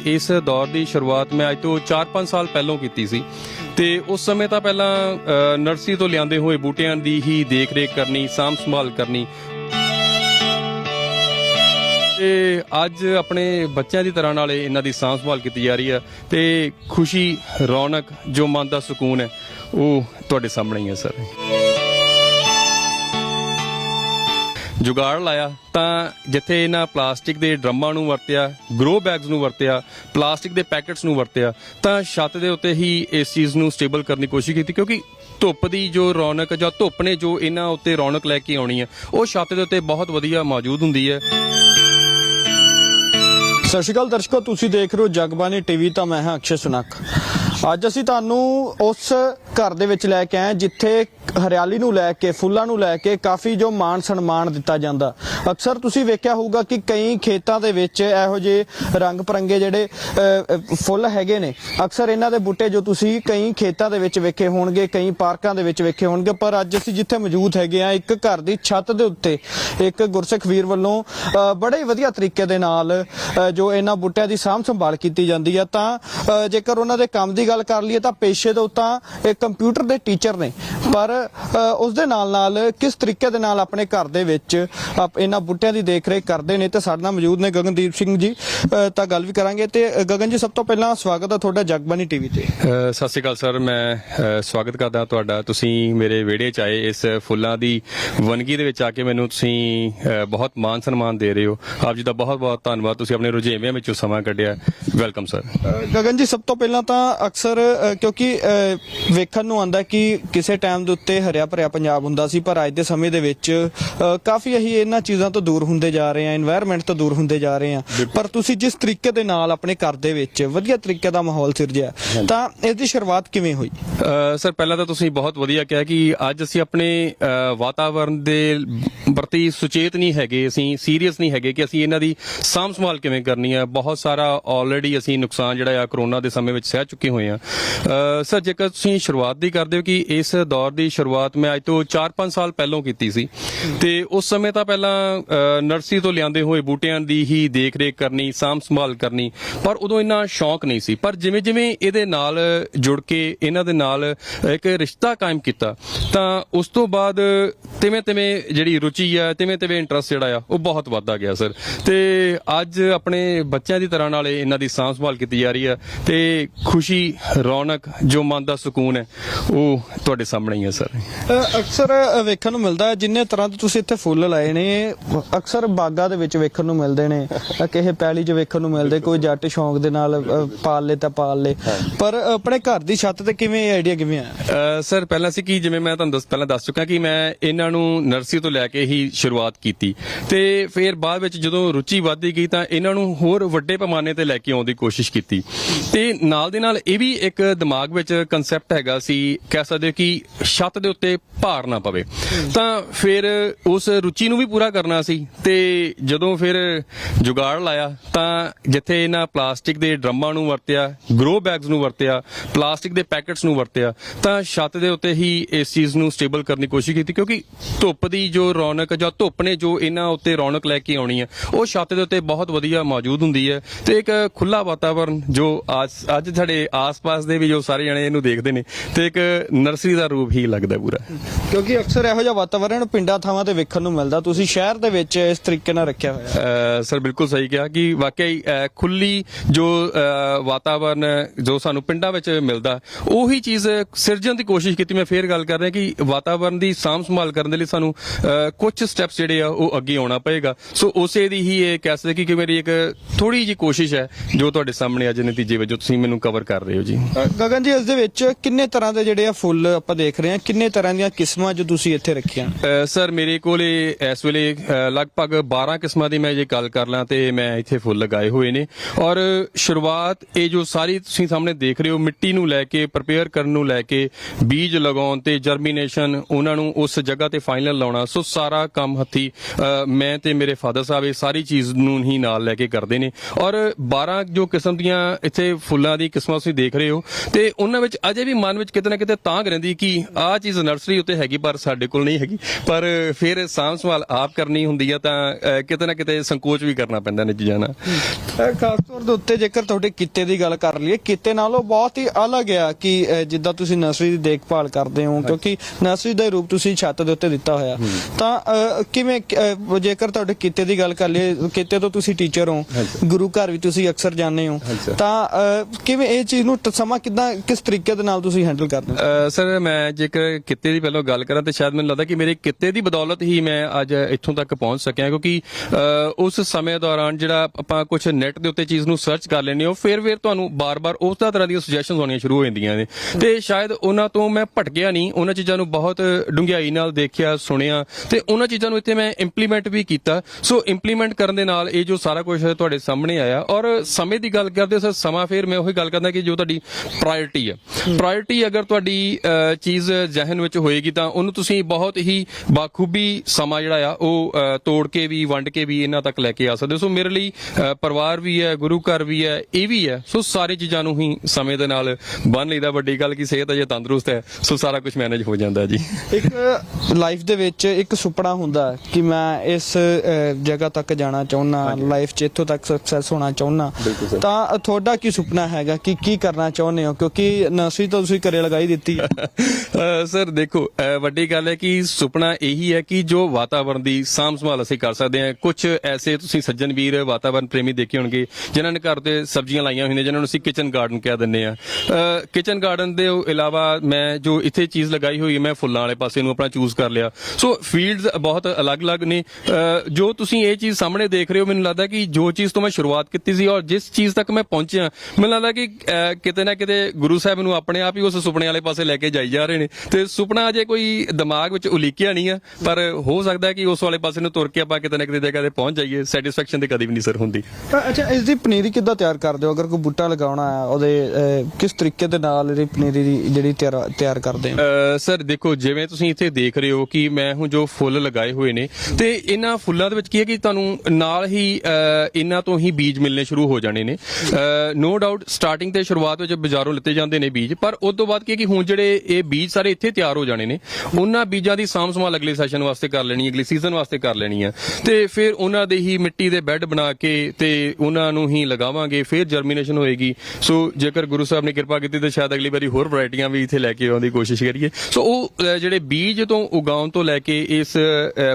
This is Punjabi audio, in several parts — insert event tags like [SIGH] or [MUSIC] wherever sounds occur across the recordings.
ਕਿ ਇਸ ਦੌਰ ਦੀ ਸ਼ੁਰੂਆਤ ਮੈਂ ਅੱਜ ਤੋਂ 4-5 ਸਾਲ ਪਹਿਲਾਂ ਕੀਤੀ ਸੀ। ਤੇ ਉਸ ਸਮੇਂ ਤਾਂ ਪਹਿਲਾਂ ਨਰਸਰੀ ਤੋਂ ਲਿਆਂਦੇ ਹੋਏ ਬੂਟਿਆਂ ਦੀ ਹੀ ਦੇਖ-ਰੇਖ ਕਰਨੀ, ਸਾਂਭ ਸੰਭਾਲ ਕਰਨੀ। ਤੇ ਅੱਜ ਆਪਣੇ ਬੱਚਿਆਂ ਦੀ ਤਰ੍ਹਾਂ ਨਾਲ ਇਹਨਾਂ ਦੀ ਸਾਂਭ ਸੰਭਾਲ ਕੀਤੀ ਜਾ ਰਹੀ ਹੈ ਤੇ ਖੁਸ਼ੀ, ਰੌਣਕ, ਜੋ ਮਨ ਦਾ ਸਕੂਨ ਹੈ, ਉਹ ਤੁਹਾਡੇ ਸਾਹਮਣੇ ਹੀ ਹੈ, ਸਰ। ਜੁਗਾੜ ਲਾਇਆ, ਤਾਂ ਜਿੱਥੇ ਇਹਨਾਂ ਪਲਾਸਟਿਕ ਦੇ ਡਰਮਾਂ ਨੂੰ ਵਰਤਿਆ ਗਰੋ ਬੈਗਸ ਨੂੰ ਵਰਤਿਆ, ਪਲਾਸਟਿਕ ਦੇ ਪੈਕਟਸ ਨੂੰ ਵਰਤਿਆ, ਤਾਂ ਛੱਤ ਦੇ ਉੱਤੇ ਹੀ ਇਸ ਚੀਜ਼ ਨੂੰ ਸਟੇਬਲ ਕਰਨ ਦੀ ਕੋਸ਼ਿਸ਼ ਕੀਤੀ, ਕਿਉਂਕਿ ਧੁੱਪ ਦੀ ਜੋ ਰੌਣਕ ਜਾਂ ਧੁੱਪ ਨੇ ਜੋ ਇਹਨਾਂ ਉੱਤੇ ਰੌਣਕ ਲੈ ਕੇ ਆਉਣੀ ਹੈ, ਉਹ ਛੱਤ ਦੇ ਉੱਤੇ ਬਹੁਤ ਵਧੀਆ ਮੌਜੂਦ ਹੁੰਦੀ ਹੈ। ਸਤਿ ਸ਼੍ਰੀ ਅਕਾਲ ਦਰਸ਼ਕੋ, ਤੁਸੀਂ ਦੇਖ ਰਹੇ ਹੋ ਜਗਬਾਨੀ ਟੀਵੀ, ਤਾਂ ਮੈਂ ਹਾਂ ਅਕਸ਼ੇ ਸੁਨਕ ਅੱਜ ਅਸੀਂ ਤੁਹਾਨੂੰ ਉਸ ਘਰ ਦੇ ਵਿੱਚ ਲੈ ਕੇ ਆਏ ਜਿੱਥੇ ਹਰਿਆਲੀ ਨੂੰ ਲੈ ਕੇ ਫੁੱਲਾਂ ਨੂੰ ਲੈ ਕੇ ਕਾਫੀ ਜੋ ਮਾਣ ਸਨਮਾਨ ਦਿੱਤਾ ਜਾਂਦਾ। ਅਕਸਰ ਤੁਸੀਂ ਵੇਖਿਆ ਹੋਊਗਾ ਕਿ ਕਈ ਖੇਤਾਂ ਦੇ ਵਿੱਚ ਇਹੋ ਜਿਹੇ ਰੰਗ ਪਰੰਗੇ ਜਿਹੜੇ ਫੁੱਲ ਹੈਗੇ ਨੇ। ਅਕਸਰ ਇਹਨਾਂ ਦੇ ਬੂਟੇ ਜੋ ਤੁਸੀਂ ਕਈ ਖੇਤਾਂ ਦੇ ਵਿੱਚ ਵੇਖੇ ਹੋਣਗੇ ਕਈ ਪਾਰਕਾਂ ਦੇ ਵਿੱਚ ਵੇਖੇ ਹੋਣਗੇ ਪਰ ਅੱਜ ਅਸੀਂ ਜਿੱਥੇ ਮੌਜੂਦ ਹੈਗੇ ਆ ਇੱਕ ਘਰ ਦੀ ਛੱਤ ਦੇ ਉੱਤੇ ਇੱਕ ਗੁਰਸਿੱਖ ਵੀਰ ਵੱਲੋਂ ਅ, ਬੜੇ ਵਧੀਆ ਤਰੀਕੇ ਦੇ ਨਾਲ ਜੋ ਇਹਨਾਂ ਬੂਟਿਆਂ ਦੀ ਸਾਂਭ ਸੰਭਾਲ ਕੀਤੀ ਜਾਂਦੀ ਆ। ਤਾਂ ਅ, ਜੇਕਰ ਉਹਨਾਂ ਦੇ ਕੰਮ ਦੀ ਗੱਲ ਕਰ ਲਈਏ ਤਾਂ ਪੇਸ਼ੇ ਤੋਂ ਤਾਂ ਇੱਕ ਕੰਪਿਊਟਰ ਦੇ ਟੀਚਰ ਨੇ। ਪਰ ਉਸ ਦੇ ਨਾਲ ਨਾਲ ਕਿਸ ਤਰੀਕੇ ਦੇ ਨਾਲ ਆਪਣੇ ਘਰ ਦੇ ਵਿੱਚ ਇਹਨਾਂ ਬੂਟਿਆਂ ਦੀ ਦੇਖਰੇਖ ਕਰਦੇ ਨੇ ਤੇ ਸਾਡੇ ਨਾਲ ਮੌਜੂਦ ਨੇ ਗਗਨਦੀਪ ਸਿੰਘ ਜੀ। ਤਾਂ ਗੱਲ ਵੀ ਕਰਾਂਗੇ ਤੇ ਗਗਨ ਜੀ ਸਭ ਤੋਂ ਪਹਿਲਾਂ ਸਵਾਗਤ ਹੈ ਤੁਹਾਡਾ ਜਗਬਾਨੀ ਟੀਵੀ ਤੇ। ਸਤਿ ਸ਼੍ਰੀ ਅਕਾਲ ਸਰ ਮੈਂ ਸਵਾਗਤ ਕਰਦਾ ਤੁਹਾਡਾ। ਤੁਸੀਂ ਮੇਰੇ ਵਿਹੜੇ 'ਚ ਆਏ ਇਸ ਫੁੱਲਾਂ ਦੀ ਵਨਗੀ ਦੇ ਵਿੱਚ ਆ ਕੇ ਮੈਨੂੰ ਤੁਸੀਂ ਬਹੁਤ ਮਾਣ ਸਨਮਾਨ ਦੇ ਰਹੇ ਹੋ। ਆਪ ਜੀ ਦਾ ਬਹੁਤ ਬਹੁਤ ਧੰਨਵਾਦ ਤੁਸੀਂ ਆਪਣੇ ਰੁਝੇਵਿਆਂ ਵਿੱਚੋਂ ਸਮਾਂ ਕੱਢਿਆ। Welcome sir. ਗਗਨ ਜੀ ਸਭ ਤੋਂ ਪਹਿਲਾਂ ਤਾਂ ਅਕਸਰ ਕਿਉਂਕਿ ਅ, ਦੇਖਣ ਨੂੰ ਆਉਂਦਾ ਕਿ ਕਿਸੇ ਟਾਈਮ ਦੇ ਉੱਤੇ ਹਰਿਆ ਭਰਿਆ ਪੰਜਾਬ ਹੁੰਦਾ ਸੀ ਪਰ ਅੱਜ ਦੇ ਸਮੇਂ ਦੇ ਵਿੱਚ ਕਾਫੀ ਅਸੀਂ ਇਹਨਾਂ ਚੀਜ਼ਾਂ ਤੋਂ ਦੂਰ ਹੁੰਦੇ ਜਾ ਰਹੇ ਹਾਂ এনवायरमेंट ਤੋਂ ਦੂਰ ਹੁੰਦੇ ਜਾ ਰਹੇ ਹਾਂ। ਪਰ ਤੁਸੀਂ ਜਿਸ ਤਰੀਕੇ ਦੇ ਨਾਲ ਆਪਣੇ ਘਰ ਦੇ ਵਿੱਚ ਵਧੀਆ ਤਰੀਕੇ ਦਾ ਮਾਹੌਲ ਸਿਰਜਿਆ ਤਾਂ ਇਸ ਦੀ ਸ਼ੁਰੂਆਤ ਕਿਵੇਂ ਹੋਈ? ਸਰ ਪਹਿਲਾਂ ਤਾਂ ਤੁਸੀਂ ਬਹੁਤ ਵਧੀਆ ਕਿਹਾ ਕਿ ਅੱਜ ਅਸੀਂ ਆਪਣੇ ਵਾਤਾਵਰਣ ਦੇ ਪ੍ਰਤੀ ਸੁਚੇਤ ਨਹੀਂ ਹੈਗੇ ਅਸੀਂ ਸੀਰੀਅਸ ਨਹੀਂ ਹੈਗੇ ਕਿ ਅਸੀਂ ਇਹਨਾਂ ਦੀ ਸਾਂਭ ਸੰਭਾਲ ਕਿਵੇਂ ਕਰਨੀ ਹੈ। ਬਹੁਤ ਸਾਰਾ ਆਲਰੇਡੀ ਅਸੀਂ ਨੁਕਸਾਨ ਜਿਹੜਾ ਆ ਕਰੋਨਾ ਦੇ ਸਮੇਂ ਵਿੱਚ ਸਹਿ ਚੁੱਕੇ ਹੋਏ ਆ ਸਰ ਜੇਕਰ ਤੁਸੀਂ ਸ਼ੁਰੂਆਤ ਦੀ ਕਰਦੇ ਹੋ ਕਿ ਇਸ ਦੌਰ ਦੀ ਸ਼ੁਰੂਆਤ ਮੈਂ ਅੱਜ ਤੋਂ 4-5 ਸਾਲ ਪਹਿਲਾਂ ਕੀਤੀ ਸੀ। ਤੇ ਉਸ ਸਮੇਂ ਤਾਂ ਪਹਿਲਾਂ ਨਰਸਰੀ ਤੋਂ ਲਿਆਂਦੇ ਹੋਏ ਬੂਟਿਆਂ ਦੀ ਹੀ ਦੇਖ-ਰੇਖ ਕਰਨੀ, ਸਾਂਭ ਸੰਭਾਲ ਕਰਨੀ, ਪਰ ਉਦੋਂ ਇੰਨਾ ਸ਼ੌਂਕ ਨਹੀਂ ਸੀ। ਪਰ ਜਿਵੇਂ ਜਿਵੇਂ ਇਹਦੇ ਨਾਲ ਜੁੜ ਕੇ, ਇਹਨਾਂ ਦੇ ਨਾਲ ਇੱਕ ਰਿਸ਼ਤਾ ਕਾਇਮ ਕੀਤਾ, ਤਾਂ ਉਸ ਤੋਂ ਬਾਅਦ ਤਿਵੇਂ ਤਿਵੇਂ ਜਿਹੜੀ ਰੁਚੀ ਆ, ਤਿਵੇਂ ਤਿਵੇਂ ਇੰਟਰਸਟ ਜਿਹੜਾ ਆ, ਉਹ ਬਹੁਤ ਵੱਧਦਾ ਗਿਆ ਸਰ ਤੇ ਅੱਜ ਆਪਣੇ ਬੱਚਿਆਂ ਦੀ ਤਰ੍ਹਾਂ ਨਾਲ ਇਹਨਾਂ ਦੀ ਸਾਂਭ ਸੰਭਾਲ ਕੀਤੀ ਜਾ ਰਹੀ ਹੈ ਤੇ ਖੁਸ਼ੀ, ਰੌਣਕ, ਜੋ ਮਨ ਦਾ ਸਕੂਨ ਹੈ ਉਹ ਤੁਹਾਡੇ ਸਾਹਮਣੇ ਹੀ ਹੈ ਸਰ। ਅਕਸਰ ਵੇਖਣ ਨੂੰ ਮਿਲਦਾ ਜਿੰਨੇ ਤਰ੍ਹਾਂ ਦੇ ਤੁਸੀਂ ਇੱਥੇ ਫੁੱਲ ਲਾਏ ਨੇ ਅਕਸਰ ਬਾਗਾਂ ਦੇ ਵਿੱਚ ਵੇਖਣ ਨੂੰ ਮਿਲਦੇ ਨੇ ਕਿਸੇ ਪੈਲੀ 'ਚ ਵੇਖਣ ਨੂੰ ਮਿਲਦੇ ਕੋਈ ਜੱਟ ਸ਼ੌਂਕ ਦੇ ਨਾਲ ਪਾਲ ਲੇ ਤਾਂ ਪਾਲ ਲੇ। ਪਰ ਆਪਣੇ ਘਰ ਦੀ ਛੱਤ ਤੇ ਕਿਵੇਂ ਆਈਡੀਆ ਕਿਵੇਂ ਆਇਆ? ਸਰ ਪਹਿਲਾਂ ਸੀ ਕਿ ਜਿਵੇਂ ਮੈਂ ਤੁਹਾਨੂੰ ਦੱਸ ਪਹਿਲਾਂ ਦੱਸ ਚੁੱਕਾ ਕਿ ਮੈਂ ਇਹਨਾਂ ਨੂੰ ਨਰਸਰੀ ਤੋਂ ਲੈ ਕੇ ਹੀ ਸ਼ੁਰੂਆਤ ਕੀਤੀ। ਤੇ ਫਿਰ ਬਾਅਦ ਵਿੱਚ ਜਦੋਂ ਰੁਚੀ ਵੱਧਦੀ ਗਈ ਤਾਂ ਇਹਨਾਂ ਨੂੰ ਹੋਰ ਵੱਡੇ ਪੈਮਾਨੇ ਤੇ ਲੈ ਕੇ ਆਉਣ ਦੀ ਕੋਸ਼ਿਸ਼ ਕੀਤੀ। ਤੇ ਨਾਲ ਦੇ ਨਾਲ ਇਹ ਵੀ ਇੱਕ ਦਿਮਾਗ ਵਿੱਚ ਕਨਸੈਪਟ ਹੈਗਾ ਸੀ, ਕਹਿ ਸਕਦੇ ਕਿ ਛੱਤ ਦੇ ਉੱਤੇ ਭਾਰ ਨਾ ਪਵੇ। ਤਾਂ ਫਿਰ ਉਸ ਰੁਚੀ ਨੂੰ ਵੀ ਪੂਰਾ ਕਰਨਾ ਸੀ ਤੇ ਜਦੋਂ ਫਿਰ ਜੁਗਾੜ ਲਾਇਆ, ਤਾਂ ਜਿੱਥੇ ਇਹਨਾਂ ਪਲਾਸਟਿਕ ਦੇ ਡਰਮਾਂ ਨੂੰ ਵਰਤਿਆ ਗਰੋ ਬੈਗਸ ਨੂੰ ਵਰਤਿਆ, ਪਲਾਸਟਿਕ ਦੇ ਪੈਕਟਸ ਨੂੰ ਵਰਤਿਆ, ਤਾਂ ਛੱਤ ਦੇ ਉੱਤੇ ਹੀ ਇਸ ਚੀਜ਼ ਨੂੰ ਸਟੇਬਲ ਕਰਨ ਦੀ ਕੋਸ਼ਿਸ਼ ਕੀਤੀ ਕਿਉਂਕਿ ਧੁੱਪ ਦੀ ਜੋ ਰੌਣਕ ਜਾਂ ਧੁੱਪ ਨੇ ਜੋ ਇਹਨਾਂ ਉੱਤੇ ਰੌਣਕ ਲੈ ਕੇ ਆਉਣੀ ਹੈ, ਉਹ ਛੱਤ ਦੇ ਉੱਤੇ ਬਹੁਤ ਵਧੀਆ ਮੌਜੂਦ ਹੁੰਦੀ ਹੈ ਤੇ ਇੱਕ ਖੁੱਲਾ ਵਾਤਾਵਰਣ ਜੋ ਅੱਜ ਅੱਜ ਸਾਡੇ ਆਸ-ਪਾਸ ਦੇ ਵੀ ਜੋ ਸਾਰੇ ਜਣੇ ਇਹਨੂੰ ਦੇਖਦੇ ਨੇ ਤੇ ਇੱਕ ਨਰਸਰੀ ਦਾ ਰੂਪ ਹੀ ਲੱਗਦਾ ਪੂਰਾ। ਕਿਉਂਕਿ ਅਕਸਰ ਇਹੋ ਜਿਹਾ ਵਾਤਾਵਰਣ ਪਿੰਡਾਂ ਥਾਵਾਂ ਤੇ ਵੇਖਣ ਨੂੰ ਮਿਲਦਾ। ਤੁਸੀਂ ਸ਼ਹਿਰ ਦੇ ਵਿੱਚ ਇਸ ਤਰੀਕੇ ਨਾਲ ਰੱਖਿਆ ਹੋਇਆ ਸਰ ਬਿਲਕੁਲ ਸਹੀ ਕਿਹਾ ਕਿ ਵਾਕਈ ਖੁੱਲੀ ਜੋ ਅ, ਵਾਤਾਵਰਨ ਜੋ ਸਾਨੂੰ ਪਿੰਡਾਂ ਵਿੱਚ ਮਿਲਦਾ ਉਹੀ ਚੀਜ਼ ਸਿਰਜਣ ਦੀ ਕੋਸ਼ਿਸ਼ ਕੀਤੀ। ਮੈਂ ਫੇਰ ਗੱਲ ਕਰ ਰਿਹਾ ਕਿ ਵਾਤਾਵਰਨ ਦੀ ਸਾਂਭ ਸੰਭਾਲ ਕਰਨ ਦੇ ਲਈ ਸਾਨੂੰ ਕੁਝ ਸਟੈਪਸ ਜਿਹੜੇ ਆ ਉਹ ਅੱਗੇ ਆਉਣਾ ਪਏਗਾ। ਸੋ ਉਸੇ ਦੀ ਹੀ ਇਹ ਕਹਿ ਸਕਦੇ ਕਿ ਮੇਰੀ ਇੱਕ ਥੋੜੀ ਜੀ ਕੋਸ਼ਿਸ਼ ਹੈ ਜੋ ਤੁਹਾਡੇ ਸਾਹਮਣੇ ਅੱਜ ਨਤੀਜੇ ਵਜੋਂ ਤੁਸੀਂ ਮੈਨੂੰ ਕਵਰ ਕਰ ਰਹੇ ਹੋ ਜੀ। ਗਗਨ ਜੀ ਇਸ ਦੇ ਵਿੱਚ ਕਿੰਨੇ ਤਰ੍ਹਾਂ ਦੇ ਜਿਹੜੇ ਆ ਫੁੱਲ ਆਪਾਂ ਦੇਖ ਰਹੇ ਹਾਂ? ਕਿੰਨੇ ਤਰ੍ਹਾਂ ਦੀਆਂ ਕਿਸਮਾਂ ਜੋ ਤੁਸੀਂ ਇੱਥੇ ਰੱਖੀਆਂ? ਸਰ ਮੇਰੇ ਕੋਲ ਇਸ ਵੇਲੇ ਲਗਭਗ 12 ਕਿਸਮਾਂ ਦੀ ਮੈਂ ਜੇ ਗੱਲ ਕਰ ਲਾਂ ਤੇ ਮੈਂ ਇੱਥੇ ਫੁੱਲ ਲਗਾਏ ਹੋਏ ਨੇ। ਔਰ ਸ਼ੁਰੂਆਤ ਇਹ ਜੋ ਸਾਰੀ ਤੁਸੀਂ ਸਾਹਮਣੇ ਦੇਖ ਰਹੇ ਹੋ ਮਿੱਟੀ ਨੂੰ ਲੈ ਕੇ ਪ੍ਰਪੇਅਰ ਕਰਨ ਨੂੰ ਲੈ ਕੇ ਬੀਜ ਲਗਾਉਣ ਤੇ ਜਰਮੀਨੇਸ਼ਨ ਉਹਨਾਂ ਨੂੰ ਉਸ ਜਗ੍ਹਾ ਤੇ ਫਾਈਨਲ ਲਾਉਣਾ ਸੋ ਸਾਰਾ ਕੰਮ ਹੱਥੀ ਅ, ਮੈਂ ਤੇ ਮੇਰੇ ਫਾਦਰ ਸਾਹਿਬ ਇਹ ਸਾਰੀ ਚੀਜ਼ ਨੂੰ ਹੀ ਨਾਲ ਲੈ ਕੇ ਕਰਦੇ ਨੇ। ਔਰ 12 ਜੋ ਕਿਸਮ ਦੀਆਂ ਇੱਥੇ ਫੁੱਲਾਂ ਦੀ ਕਿਸਮਾਂ ਤੁਸੀਂ ਦੇਖ ਰਹੇ ਹੋ ਤੇ ਉਹਨਾਂ ਵਿੱਚ ਅਜੇ ਵੀ ਮਨ ਵਿੱਚ ਵਿੱਚ ਕਿਤੇ ਨਾ ਕਿਤੇ ਤਾਂ ਰਹਿੰਦੀ ਕਿ ਆਹ ਚੀਜ਼ ਨਰਸਰੀ ਉੱਤੇ ਹੈਗੀ ਪਰ ਸਾਡੇ ਕੋਲ ਨਹੀਂ ਹੈਗੀ। ਪਰ ਫਿਰ ਸਾਂਭ ਸੰਭਾਲ ਆਪ ਕਰਨੀ ਹੁੰਦੀ ਆ ਤਾਂ ਕਿਤੇ ਨਾ ਕਿਤੇ ਸੰਕੋਚ ਵੀ ਕਰਨਾ ਪੈਂਦਾ ਨੇ। ਚੀਜ਼ਾਂ ਨਾਲ ਖਾਸ ਤੌਰ ਦੇ ਉੱਤੇ ਜੇਕਰ ਤੁਹਾਡੇ ਕਿੱਤੇ ਦੀ ਗੱਲ ਕਰ ਲਈਏ ਕਿੱਤੇ ਨਾਲੋਂ ਬਹੁਤ ਹੀ ਅਲੱਗ ਆ ਕਿ ਜਿੱਦਾਂ ਤੁਸੀਂ ਨਰਸਰੀ ਦੀ ਦੇਖਭਾਲ ਕਰਦੇ ਹੋ ਕਿਉਂਕਿ ਨਰਸਰੀ ਦਾ ਰੂਪ ਤੁਸੀਂ ਛੱਤ ਦੇ ਉੱਤੇ ਦਿੱਤਾ ਹੋਇਆ। ਤਾਂ ਕਿਵੇਂ ਜੇਕਰ ਤੁਹਾਡੇ ਕਿੱਤੇ ਦੀ ਗੱਲ ਕਰ ਲਈਏ ਕਿੱਤੇ ਤੋਂ ਤੁਸੀਂ ਟੀਚਰ ਹੋ ਗੁਰੂ ਘਰ ਵੀ ਤੁਸੀਂ ਅਕਸਰ ਜਾਂਦੇ ਹੋ ਤਾਂ ਕਿਵੇਂ ਇਹ ਚੀਜ਼ ਨੂੰ ਸਮਾਂ ਕਿਦਾਂ ਕਿਸ ਤਰੀਕੇ ਦੇ ਨਾਲ ਤੁਸੀਂ ਹੈਂਡਲ ਕਰਦੇ ਸਰ ਮੈਂ ਜੇਕਰ ਕਿੱਤੇ ਦੀ ਪਹਿਲਾਂ ਗੱਲ ਕਰਾਂ ਤੇ ਸ਼ਾਇਦ ਮੈਨੂੰ ਲੱਗਦਾ ਕਿ ਮੇਰੇ ਕਿੱਤੇ ਦੀ ਬਦੌਲਤ ਹੀ ਮੈਂ ਅੱਜ ਇੱਥੋਂ ਤੱਕ ਪਹੁੰਚ ਸਕਿਆ ਕਿਉਂਕਿ ਉਸ ਸਮੇਂ ਦੌਰਾਨ ਜਿਹੜਾ ਆਪਾਂ ਕੁਝ ਨੈਟ ਦੇ ਉੱਤੇ ਚੀਜ਼ ਨੂੰ ਸਰਚ ਕਰ ਲੈਂਦੇ ਹੋ ਫਿਰ ਫਿਰ ਤੁਹਾਨੂੰ ਬਾਰ-ਬਾਰ ਉਸ ਤਰ੍ਹਾਂ ਦੀਆਂ ਸੁਜੈਸ਼ਨਸ ਆਉਣੀਆਂ ਸ਼ੁਰੂ ਹੋ ਜਾਂਦੀਆਂ ਨੇ। ਤੇ ਸ਼ਾਇਦ ਉਹਨਾਂ ਤੋਂ ਮੈਂ ਭਟਕਿਆ ਨਹੀਂ ਉਹਨਾਂ ਚੀਜ਼ਾਂ ਨੂੰ ਬਹੁਤ ਡੂੰਘਾਈ ਨਾਲ ਦੇਖਿਆ ਸੁਣਿਆ ਤੇ ਉਹਨਾਂ ਚੀਜ਼ਾਂ ਨੂੰ ਇੱਥੇ ਮੈਂ ਇੰਪਲੀਮੈਂਟ ਵੀ ਕੀਤਾ। ਸੋ ਇੰਪਲੀਮੈਂਟ ਕਰਨ ਦੇ ਨਾਲ ਇਹ ਜੋ ਸਾਰਾ ਕੁਝ ਤੁਹਾਡੇ ਸਾਹਮਣੇ ਆਇਆ ਔਰ ਸਮੇਂ ਦੀ ਗੱਲ ਕਰਦੇ ਸਰ ਸਮਾਂ ਫਿਰ ਮੈਂ ਉਹੀ ਗੱਲ ਕਰਦਾ ਕਿ ਜੋ ਤੁਹਾਡੀ ਪ੍ਰਾਇੋਰਟੀ ਹੈ। ਪ੍ਰਾਇੋਰਟੀ ਅਗਰ ਤੁਹਾਡੀ ਚੀਜ਼ ਜ਼ਿਹਨ ਵਿੱਚ ਹੋਏਗੀ ਤਾਂ ਉਹਨੂੰ ਤੁਸੀਂ ਬਹੁਤ ਹੀ ਬਾਖੂਬੀ ਸਮਾਂ ਜਿਹੜਾ ਆ ਉਹ ਤੋੜ ਕੇ ਵੀ ਵੰਡ ਕੇ ਵੀ ਇਹਨਾਂ ਤੱਕ ਲੈ ਕੇ ਆ ਸਕਦੇ ਸੋ ਮੇਰੇ ਲਈ ਪਰਿਵਾਰ ਵੀ ਹੈ ਗੁਰੂ ਘਰ ਵੀ ਹੈ ਇਹ ਵੀ ਹੈ। ਸੋ ਸਾਰੇ ਚੀਜ਼ਾਂ ਨੂੰ ਹੀ ਸਮੇਂ ਦੇ ਨਾਲ ਬੰਨ ਲਈਦਾ ਵੱਡੀ ਗੱਲ ਕਿ ਸਿਹਤ ਅਜੇ ਤੰਦਰੁਸਤ ਹੈ। ਸੋ ਸਾਰਾ ਕੁਝ ਮੈਨੇਜ ਹੋ ਜਾਂਦਾ ਜੀ। ਇੱਕ ਲਾਈਫ ਦੇ ਵਿੱਚ ਇੱਕ ਸੁਪਨਾ ਹੁੰਦਾ ਕਿ ਮੈਂ ਇਸ ਜਗ੍ਹਾ ਤੱਕ ਜਾਣਾ ਚਾਹੁੰਦਾ ਲਾਈਫ 'ਚ ਇੱਥੋਂ ਤੱਕ ਸਕਸੈਸ ਹੋਣਾ ਸਰ। ਤਾਂ ਤੁਹਾਡਾ ਕੀ ਸੁਪਨਾ ਹੈਗਾ ਕਿ ਕੀ ਕਰਨਾ ਚਾਹੁੰਦੇ ਹੋ? ਕਿਉਂਕਿ ਨਰਸਰੀ ਤਾਂ ਤੁਸੀਂ ਘਰੇ ਲਗਾਈ ਦਿੱਤੀ ਹੈ। ਅਹ ਸਰ ਦੇਖੋ ਵੱਡੀ ਗੱਲ ਹੈ ਕਿ ਸੁਪਨਾ ਇਹੀ ਹੈ ਕਿ ਜੋ ਵਾਤਾਵਰਣ ਦੀ ਸਾਂਭ ਸੰਭਾਲ ਅਸੀਂ ਕਰ ਸਕਦੇ ਹਾਂ। ਕੁਝ ਐਸੇ ਤੁਸੀਂ ਸੱਜਣ ਵੀਰ ਵਾਤਾਵਰਣ ਪ੍ਰੇਮੀ ਦੇਖੇ ਹੋਣਗੇ ਜਿਨ੍ਹਾਂ ਨੇ ਘਰ ਤੇ ਸਬਜ਼ੀਆਂ ਲਾਈਆਂ ਹੋਈਆਂ ਨੇ ਜਿਨ੍ਹਾਂ ਨੂੰ ਅਸੀਂ ਕਿਚਨ ਗਾਰਡਨ ਕਹਿ ਦਿੰਦੇ ਆ ਕਿਚਨ ਗਾਰਡਨ ਦੇ ਇਲਾਵਾ ਮੈਂ ਜੋ ਇੱਥੇ ਚੀਜ਼ ਲਗਾਈ ਹੋਈ ਹੈ ਮੈਂ ਫੁੱਲਾਂ ਵਾਲੇ ਪਾਸੇ ਨੂੰ ਆਪਣਾ ਚੂਜ਼ ਕਰ ਲਿਆ। ਸੋ ਫੀਲਡਸ ਬਹੁਤ ਅਲੱਗ-ਅਲੱਗ ਨੇ। ਅਹ ਜੋ ਤੁਸੀਂ ਇਹ ਚੀਜ਼ ਸਾਹਮਣੇ ਦੇਖ ਰਹੇ ਹੋ ਮੈਨੂੰ ਲੱਗਦਾ ਕਿ ਜੋ ਚੀਜ਼ ਤੋਂ ਮੈਂ ਸ਼ੁਰੂਆਤ ਕੀਤੀ ਸੀ ਔਰ ਜਿਸ ਚੀਜ਼ ਤੱਕ ਮੈਂ ਪਹੁੰਚਿਆ ਮੈਨੂੰ ਲੱਗਦਾ ਕਿ ਅਹ, ਕਿਤੇ ਨਾ ਕਿਤੇ ਗੁਰੂ ਸਾਹਿਬ ਨੂੰ ਆਪਣੇ ਆਪ ਹੀ ਉਸ ਸੁਪਨੇ ਵਾਲੇ ਪਾਸੇ ਲੈ ਕੇ ਜਾਈ ਜਾ ਰਹੇ ਨੇ। ਤੇ ਸੁਪਨਾ ਅਜੇ ਕੋਈ ਦਿਮਾਗ ਵਿੱਚ ਉਲੀਕਿਆ ਨਹੀਂ ਆ ਪਰ ਹੋ ਸਕਦਾ ਕਿ ਉਸ ਵਾਲੇ ਪਾਸੇ ਨੂੰ ਤੁਰ ਕੇ ਆਪਾਂ ਕਿਤੇ ਨਾ ਕਿਤੇ ਜਗ੍ਹਾ ਤੇ ਪਹੁੰਚ ਜਾਈਏ ਸੈਟੀਸਫੈਕਸ਼ਨ ਤੇ ਕਦੀ ਵੀ ਨਹੀਂ ਸਰ ਹੁੰਦੀ। ਅੱਛਾ ਇਸ ਦੀ ਪਨੀਰੀ ਕਿੱਦਾਂ ਤਿਆਰ ਕਰਦੇ ਹੋ? ਅਗਰ ਕੋਈ ਬੂਟਾ ਲਗਾਉਣਾ ਹੈ ਉਹਦੇ ਕਿਸ ਤਰੀਕੇ ਦੇ ਨਾਲ ਇਹਦੀ ਪਨੀਰੀ ਦੀ ਜਿਹੜੀ ਤਿਆਰ ਕਰਦੇ ਹੋ? ਸਰ ਦੇਖੋ ਜਿਵੇਂ ਤੁਸੀਂ ਇੱਥੇ ਦੇਖ ਰਹੇ ਹੋ ਕਿ ਮੈਂ ਹੁਣ ਜੋ ਫੁੱਲ ਲਗਾਏ ਹੋਏ ਨੇ ਤੇ ਇਹਨਾਂ ਫੁੱਲਾਂ ਦੇ ਵਿੱਚ ਕੀ ਹੈ ਕਿ ਤੁਹਾਨੂੰ ਨਾਲ ਹੀ ਇਹਨਾਂ ਤੋਂ ਹੀ ਬੀਜ ਮਿਲਨੇ ਸ਼ੁਰੂ ਹੋ ਜਾਣੇ ਨੇ। ਨੋ ਡਾਊਟ ਸਟਾਰਟਿੰਗ ਤੇ ਸ਼ੁਰੂਆਤ ਵਿੱਚ ਬਾਜ਼ਾਰੋਂ ਲਿੱਤੇ ਜਾਂਦੇ ਨੇ ਬੀਜ ਪਰ ਉਸ ਤੋਂ ਬਾਅਦ ਕੀ ਹੈ ਕਿ ਹੁਣ ਜਿਹੜੇ ਇਹ ਬੀਜ ਸਾਰੇ ਇੱਥੇ ਤਿਆਰ ਹੋ ਜਾਣੇ ਨੇ, ਉਹਨਾਂ ਬੀਜਾਂ ਦੀ ਸਾਂਭ ਸੰਭਾਲ ਅਗਲੇ ਸੈਸ਼ਨ ਵਾਸਤੇ ਕਰ ਲੈਣੀ ਅਗਲੇ ਸੀਜ਼ਨ ਵਾਸਤੇ ਕਰ ਲੈਣੀ ਹੈ। ਤੇ ਫਿਰ ਉਹਨਾਂ ਦੇ ਹੀ ਮਿੱਟੀ ਦੇ ਬੈੱਡ ਬਣਾ ਕੇ ਤੇ ਉਹਨਾਂ ਨੂੰ ਹੀ ਲਗਾਵਾਂਗੇ, ਫਿਰ ਜਰਮੀਨੇਸ਼ਨ ਹੋਏਗੀ। ਸੋ ਜੇਕਰ ਗੁਰੂ ਸਾਹਿਬ ਨੇ ਕਿਰਪਾ ਕੀਤੀ ਤਾਂ ਸ਼ਾਇਦ ਅਗਲੀ ਵਾਰੀ ਹੋਰ ਵੈਰਾਈਟੀਆਂ ਵੀ ਇੱਥੇ ਲੈ ਕੇ ਆਉਣ ਦੀ ਕੋਸ਼ਿਸ਼ ਕਰੀਏ। ਸੋ ਉਹ ਜਿਹੜੇ ਬੀਜ ਤੋਂ ਉਗਾਉਣ ਤੋਂ ਲੈ ਕੇ ਇਸ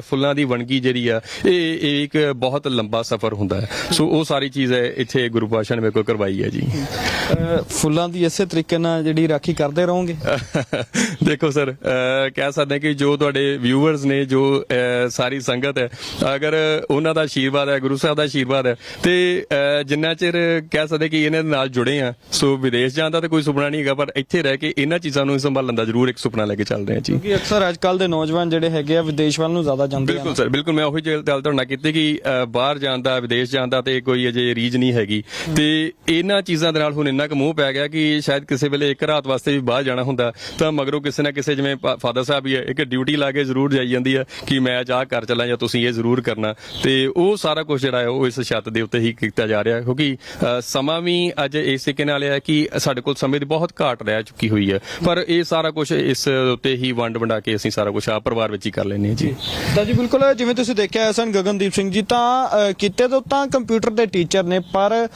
ਫੁੱਲਾਂ ਦੀ ਵਣਗੀ ਜਿਹੜੀ ਆ, ਇਹ ਇੱਕ ਬਹੁਤ ਲੰਬਾ ਸਫ਼ਰ ਹੁੰਦਾ ਹੈ। ਸੋ ਉਹ ਸਾਰੀ ਚੀਜ਼ ਹੈ ਇੱਥੇ ਗੁਰੂ ਪਾਸ਼ਾ ਨੇ ਮੇਰੇ ਕੋਲ ਕਰਵਾਈ ਹੈ ਜੀ। ਫੁੱਲਾਂ ਦੀ ਇਸੇ ਤਰੀਕੇ ਨਾਲ ਜਿਹੜੀ ਰਾਖੀ ਕਰਦੇ ਰਹੋਗੇ? [LAUGHS] ਦੇਖੋ ਸਰ ਕਹਿ ਸਕਦੇ ਕਿ ਜੋ ਤੁਹਾਡੇ ਵਿਊਅਰਸ ਨੇ ਜੋ ਸਾਰੀ ਸੰਗਤ ਹੈ ਅਗਰ ਉਹਨਾਂ ਦਾ ਆਸ਼ੀਰਵਾਦ ਹੈ ਗੁਰੂ ਸਾਹਿਬ ਦਾ ਆਸ਼ੀਰਵਾਦ ਹੈ ਤੇ ਜਿੰਨਾ ਚਿਰ ਕਹਿ ਸਕਦੇ ਕਿ ਇਹਨਾਂ ਦੇ ਨਾਲ ਜੁੜੇ ਆ ਸੋ ਵਿਦੇਸ਼ ਜਾਣ ਦਾ ਤਾਂ ਕੋਈ ਸੁਪਨਾ ਨਹੀਂ ਹੈਗਾ ਪਰ ਇੱਥੇ ਰਹਿ ਕੇ ਇਹਨਾਂ ਚੀਜ਼ਾਂ ਨੂੰ ਸੰਭਾਲਣ ਦਾ ਜ਼ਰੂਰ ਇੱਕ ਸੁਪਨਾ ਲੈ ਕੇ ਚੱਲਦੇ ਹਾਂ ਜੀ। ਕਿਉਂਕਿ ਅਕਸਰ ਅੱਜ ਕੱਲ ਦੇ ਨੌਜਵਾਨ ਜਿਹੜੇ ਹੈਗੇ ਆ ਵਿਦੇਸ਼ ਵੱਲ ਨੂੰ ਜ਼ਿਆਦਾ ਜਾਂਦੇ ਆ ਬਿਲਕੁਲ ਸਰ ਬਿਲਕੁਲ ਮੈਂ ਉਹੀ ਗੱਲ ਤੁਹਾਡੇ ਨਾਲ ਕੀਤੀ ਕਿ ਬਾਹਰ ਜਾਣ ਦਾ ਵਿਦੇਸ਼ ਜਾਣ ਦਾ ਤੇ ਕੋਈ ਅਜੇ ਰੀਜ ਨਹੀਂ ਹੈਗੀ। ਤੇ ਇਹਨਾਂ ਚੀਜ਼ਾਂ ਦੇ ਨਾਲ ਹੁਣ ਇੰਨਾ ਕੁ ਮੋਹ ਪੈ ਗਿਆ ਕਿ ਸ਼ਾਇਦ ਕਿਸੇ ਵੇਲੇ ਇੱਕ ਰਾਤ ਵਾਸਤੇ ਵੀ ਬਾਹਰ ਜਾਣਾ ਹੁੰਦਾ ਤਾਂ ਮਗਰੋਂ ਕਿਸੇ ਨਾ ਕਿਸੇ ਜਿਵੇਂ ਫਾਦਰ ਸਾਹਿਬ ਹੀ ਹੈ ਇੱਕ ਡਿਊਟੀ ਲਾ ਕੇ ਜ਼ਰੂਰ ਜਾਈ ਜਾਂਦੀ ਹੈ ਕਿ ਮੈਂ ਅੱਜ ਆਹ ਕਰ ਚੱਲਾਂ ਜਾਂ ਤੁਸੀਂ ਇਹ ਜ਼ਰੂਰ ਕਰਨਾ। ਤੇ ਉਹ ਸਾਰਾ ਕੁਝ ਜਿਹੜਾ ਹੈ ਉਹ ਇਸ ਛੱਤ ਦੇ ਉੱਤੇ ਹੀ ਕੀਤਾ ਜਾ ਰਿਹਾ ਕਿਉਂਕਿ ਸਮਾਂ ਵੀ ਅੱਜ ਇਸ ਤਰੀਕੇ ਨਾਲ ਹੈ ਕਿ ਸਾਡੇ ਕੋਲ ਸਮੇਂ ਦੀ ਬਹੁਤ ਘਾਟ ਰਹਿ ਚੁੱਕੀ ਹੋਈ ਹੈ। ਪਰ ਇਹ ਸਾਰਾ ਕੁਝ ਇਸ ਉੱਤੇ ਹੀ ਵੰਡ ਵੰਡਾ ਕੇ ਅਸੀਂ ਸਾਰਾ ਕੁਝ ਆਪ ਪਰਿਵਾਰ ਵਿੱਚ ਹੀ ਕਰ ਲੈਂਦੇ ਹਾਂ ਜੀ। ਤਾਂ ਜੀ ਬਿਲਕੁਲ ਜਿਵੇਂ ਤੁਸੀਂ ਦੇਖਿਆ ਸਨ ਗਗਨਦੀਪ ਸਿੰਘ ਜੀ ਤਾਂ ਅਹ, ਕਿਤੇ ਤੋਂ ਤਾਂ ਕੰਪਿਊਟਰ ਦੇ ਟੀਚਰ ਨੇ ਪਰ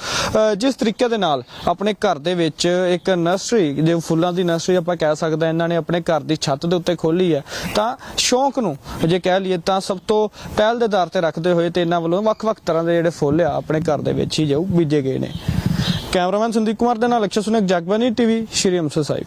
ਜਿਸ ਤਰੀਕੇ ਦੇ ਨਾਲ ਆਪਣੇ ਘਰ ਦੇ ਵਿੱਚ ਇੱਕ ਨਰਸਰੀ ਜੇ ਫੁੱਲਾਂ ਦੀ ਨਰਸਰੀ ਆਪਾਂ ਕਹਿ ਸਕਦੇ ਹਾਂ ਇਹਨਾਂ ਨੇ ਆਪਣੇ ਘਰ ਦੀ ਛੱਤ ਦੇ ਉੱਤੇ ਖੋਲੀ ਹੈ। ਤਾਂ ਸ਼ੌਂਕ ਨੂੰ ਜੇ ਕਹਿ ਲਈਏ ਤਾਂ ਸਭ ਤੋਂ ਪਹਿਲ ਦੇ ਆਧਾਰ ਤੇ ਰੱਖਦੇ ਹੋਏ ਤੇ ਇਹਨਾਂ ਵੱਲੋਂ ਵੱਖ-ਵੱਖ ਤਰ੍ਹਾਂ ਦੇ ਜਿਹੜੇ ਫੁੱਲ ਆ, ਆਪਣੇ ਘਰ ਦੇ ਵਿੱਚ ਹੀ ਜਾਊ, ਬੀਜੇ ਗਏ ਨੇ। ਕੈਮਰਾਮੈਨ ਸੰਦੀਪ ਕੁਮਾਰ ਦੇ ਨਾਲ ਅਕਸ਼ਰ ਸੁਨੇਕ ਜਗਬਾਨੀ ਟੀਵੀ, ਸ਼੍ਰੀ ਅੰਮ੍ਰਿਤਸਰ ਸਾਹਿਬ।